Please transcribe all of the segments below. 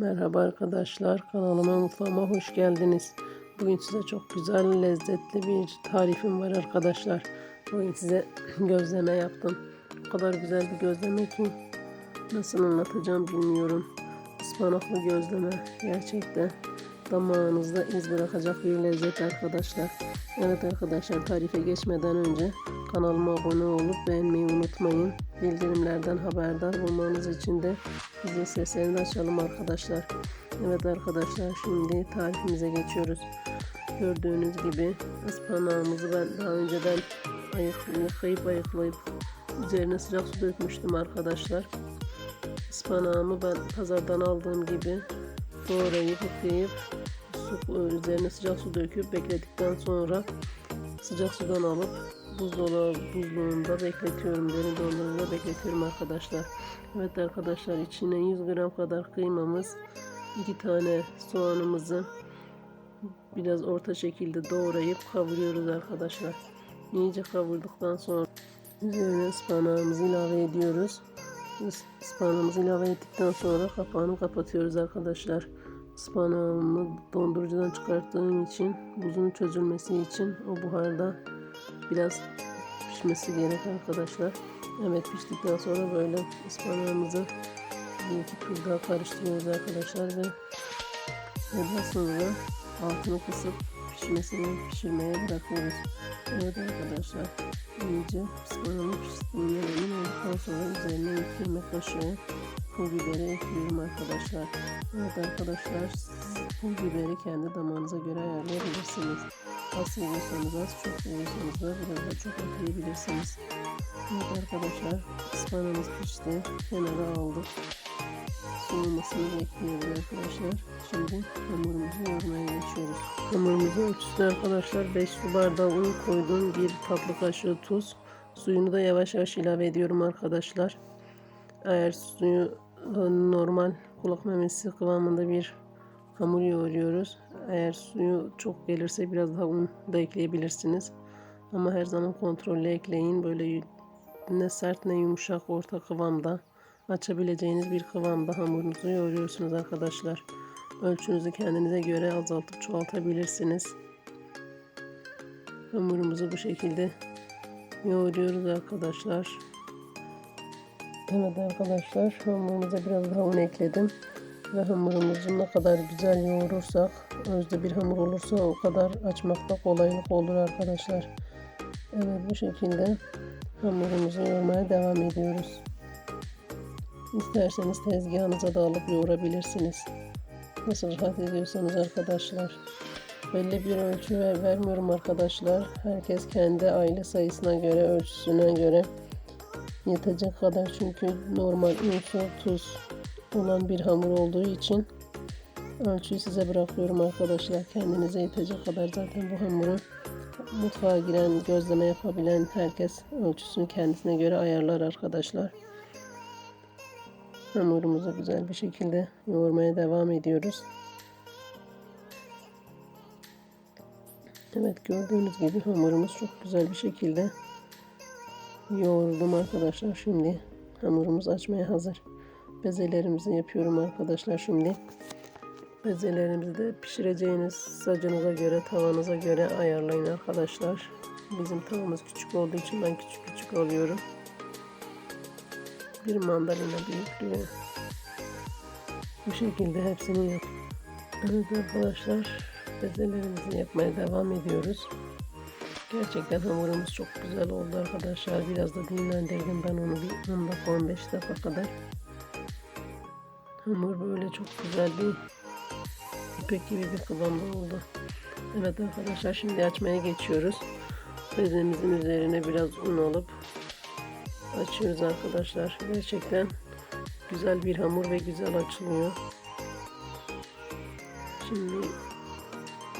Merhaba arkadaşlar, kanalıma mutfağıma hoş geldiniz. Bugün size çok güzel, lezzetli bir tarifim var arkadaşlar. Bugün size gözleme yaptım. O kadar güzel bir gözleme ki nasıl anlatacağım bilmiyorum. Ispanaklı gözleme gerçekten damağınızda iz bırakacak bir lezzet arkadaşlar. Evet arkadaşlar tarife geçmeden önce kanalıma abone olup beğenmeyi unutmayın. Bildirimlerden haberdar olmanız için de bizi seslerini açalım arkadaşlar. Evet arkadaşlar şimdi tarifimize geçiyoruz. Gördüğünüz gibi ıspanağımızı ben daha önceden ayıklayıp, ayıklayıp üzerine sıcak su dökmüştüm arkadaşlar. Ispanağımı ben pazardan aldığım gibi doğrayıp yıkayıp su, üzerine sıcak su döküp bekledikten sonra sıcak sudan alıp buzdolabı buzluğunda bekletiyorum. Derin dondurucuda bekletiyorum arkadaşlar. Evet arkadaşlar içine 100 gram kadar kıymamız, 2 tane soğanımızı biraz orta şekilde doğrayıp kavuruyoruz arkadaşlar. İyice kavurduktan sonra üzerine ıspanağımızı ilave ediyoruz. Ispanağımızı ilave ettikten sonra kapağını kapatıyoruz arkadaşlar. Ispanağımı dondurucudan çıkarttığım için buzun çözülmesi için o buharda biraz pişmesi gerek arkadaşlar. Evet piştikten sonra böyle ıspanağımızı bir iki tur daha karıştırıyoruz arkadaşlar ve daha sonra altını kısıp pişmesini pişirmeye bırakıyoruz. Evet arkadaşlar iyice ıspanağın piştiğine emin olduktan sonra üzerine iki yemek kaşığı pul biberi ekliyorum arkadaşlar. Evet arkadaşlar pul biberi kendi damağınıza göre ayarlayabilirsiniz. Az seviyorsanız az, çok seviyorsanız da biraz da çok ekleyebilirsiniz. Evet arkadaşlar ıspanağımız pişti. Kenara aldık. Soğumasını bekliyoruz arkadaşlar. Şimdi hamurumuzu yoğurmaya geçiyoruz. Hamurumuzu ölçüsüne arkadaşlar 5 su bardağı un koydum. 1 tatlı kaşığı tuz. Suyunu da yavaş yavaş ilave ediyorum arkadaşlar. Eğer suyu normal kulak memesi kıvamında bir hamur yoğuruyoruz. Eğer suyu çok gelirse biraz daha un da ekleyebilirsiniz. Ama her zaman kontrollü ekleyin. Böyle ne sert ne yumuşak orta kıvamda açabileceğiniz bir kıvamda hamurunuzu yoğuruyorsunuz arkadaşlar. Ölçünüzü kendinize göre azaltıp çoğaltabilirsiniz. Hamurumuzu bu şekilde yoğuruyoruz arkadaşlar. Evet arkadaşlar hamurumuza biraz un ekledim. Ve hamurumuzu ne kadar güzel yoğurursak, özde bir hamur olursa o kadar açmakta kolaylık olur arkadaşlar. Evet bu şekilde hamurumuzu yoğurmaya devam ediyoruz. İsterseniz tezgahınıza da alıp yoğurabilirsiniz. Nasıl rahat ediyorsanız arkadaşlar. Belli bir ölçü ver, vermiyorum arkadaşlar. Herkes kendi aile sayısına göre, ölçüsüne göre yetecek kadar çünkü normal un, su, tuz olan bir hamur olduğu için ölçüyü size bırakıyorum arkadaşlar. Kendinize yetecek kadar zaten bu hamuru mutfağa giren, gözleme yapabilen herkes ölçüsünü kendisine göre ayarlar arkadaşlar. Hamurumuzu güzel bir şekilde yoğurmaya devam ediyoruz. Evet gördüğünüz gibi hamurumuz çok güzel bir şekilde yoğuruldum arkadaşlar. Şimdi hamurumuz açmaya hazır. Bezelerimizi yapıyorum arkadaşlar şimdi. Bezelerimizi de pişireceğiniz sacınıza göre, tavanıza göre ayarlayın arkadaşlar. Bizim tavamız küçük olduğu için ben küçük küçük alıyorum. Bir mandalina büyüklüğü. Bu şekilde hepsini yap. Evet arkadaşlar bezelerimizi yapmaya devam ediyoruz. Gerçekten hamurumuz çok güzel oldu arkadaşlar. Biraz da dinlendirdim ben onu bir 10 dakika 15 dakika kadar. Hamur böyle çok güzel bir ipek gibi bir kıvamda oldu. Evet arkadaşlar şimdi açmaya geçiyoruz. Bezemizin üzerine biraz un alıp açıyoruz arkadaşlar. Gerçekten güzel bir hamur ve güzel açılıyor. Şimdi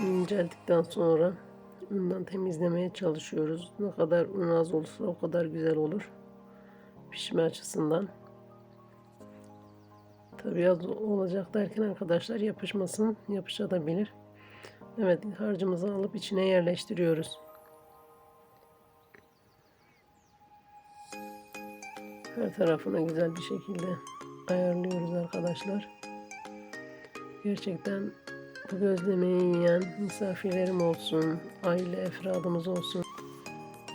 inceldikten sonra undan temizlemeye çalışıyoruz. Ne kadar un az olursa o kadar güzel olur. Pişme açısından. Tabii az olacak derken arkadaşlar yapışmasın. Yapışabilir. Evet harcımızı alıp içine yerleştiriyoruz. Her tarafına güzel bir şekilde ayarlıyoruz arkadaşlar. Gerçekten bu gözlemeyi yiyen misafirlerim olsun, aile efradımız olsun.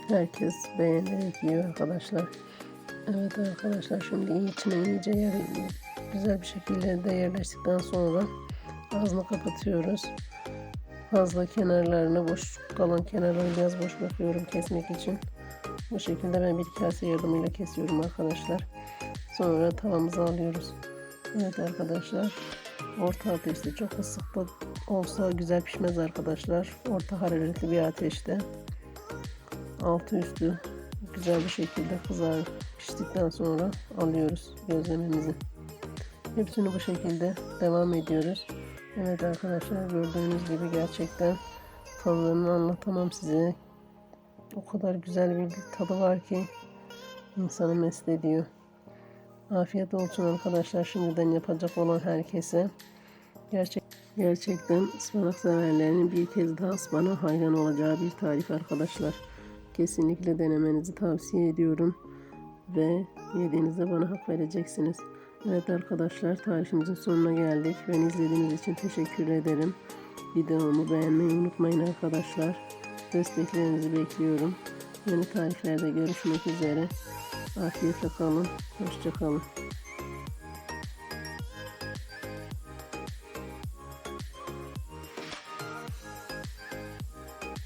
Herkes beğenerek yiyor arkadaşlar. Evet arkadaşlar şimdi içine iyice yer, güzel bir şekilde de yerleştikten sonra ağzını kapatıyoruz. Fazla kenarlarını boş kalan kenarlarını biraz boş bırakıyorum kesmek için. Bu şekilde ben bir kase yardımıyla kesiyorum arkadaşlar. Sonra tavamıza alıyoruz. Evet arkadaşlar. Orta ateşte çok ısık da olsa güzel pişmez arkadaşlar. Orta hararetli bir ateşte. Altı üstü güzel bir şekilde kızar piştikten sonra alıyoruz gözlememizi. Hepsini bu şekilde devam ediyoruz. Evet arkadaşlar gördüğünüz gibi gerçekten tadını anlatamam size. O kadar güzel bir tadı var ki insanı mest ediyor. Afiyet olsun arkadaşlar şimdiden yapacak olan herkese. Gerçek, gerçekten ıspanak severlerinin bir kez daha ıspanağa hayran olacağı bir tarif arkadaşlar. Kesinlikle denemenizi tavsiye ediyorum. Ve yediğinizde bana hak vereceksiniz. Evet arkadaşlar tarifimizin sonuna geldik. Beni izlediğiniz için teşekkür ederim. Videomu beğenmeyi unutmayın arkadaşlar. Desteklerinizi bekliyorum. Yeni tariflerde görüşmek üzere. Afiyetle kalın. Hoşça kalın.